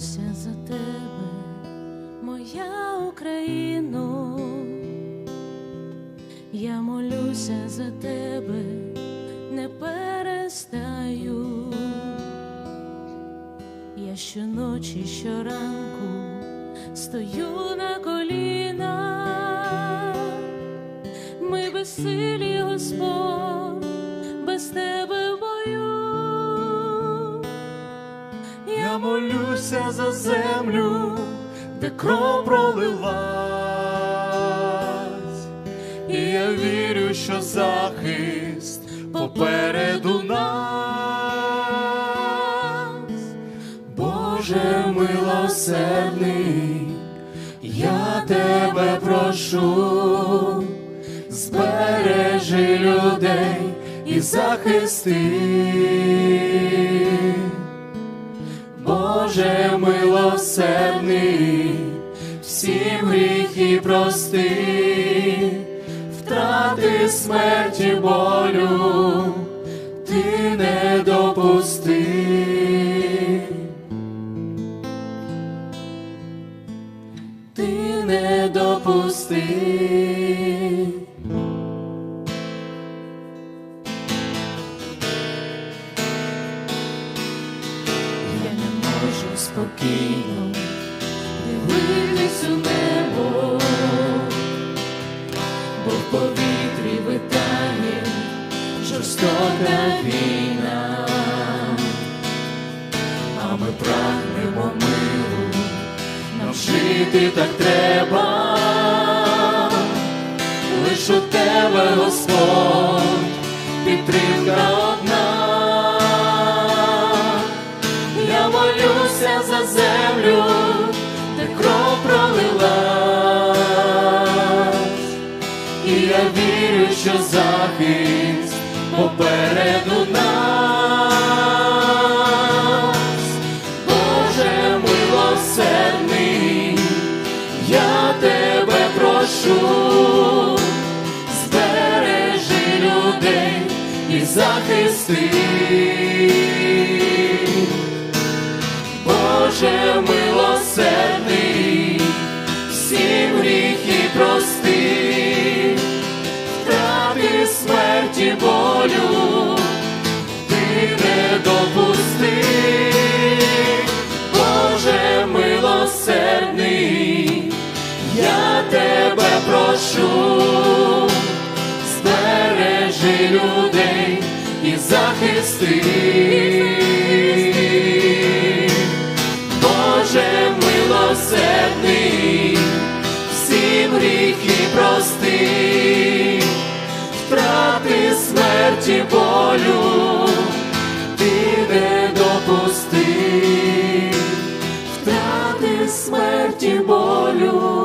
молюся за тебе, моя Україно, я молюся за тебе, не перестаю. Я щоночі, щоранку стою на колінах, ми безсилі, Господь, без тебе в бою. Молюся за землю, де кров пролилась, і я вірю, що захист попереду нас, Боже милосердний, я тебе прошу, збережи людей і захисти. Гріхи прости, втрати смерті болю, ти не допусти. Ти не допусти. Я не можу спокійно дивитись у небо, повітрі витає жорстока війна, А ми прагнемо миру, нам жити так треба, лиш у тебе, Господь, підтримка що захист попереду нас. Боже милосердний, я тебе прошу, збережи людей і захисти. Боже милосердний, прошу, збережи людей і захисти. Боже милосердний, всім гріхи прости, втрати смерті болю, ти не допусти, втрати смерті болю,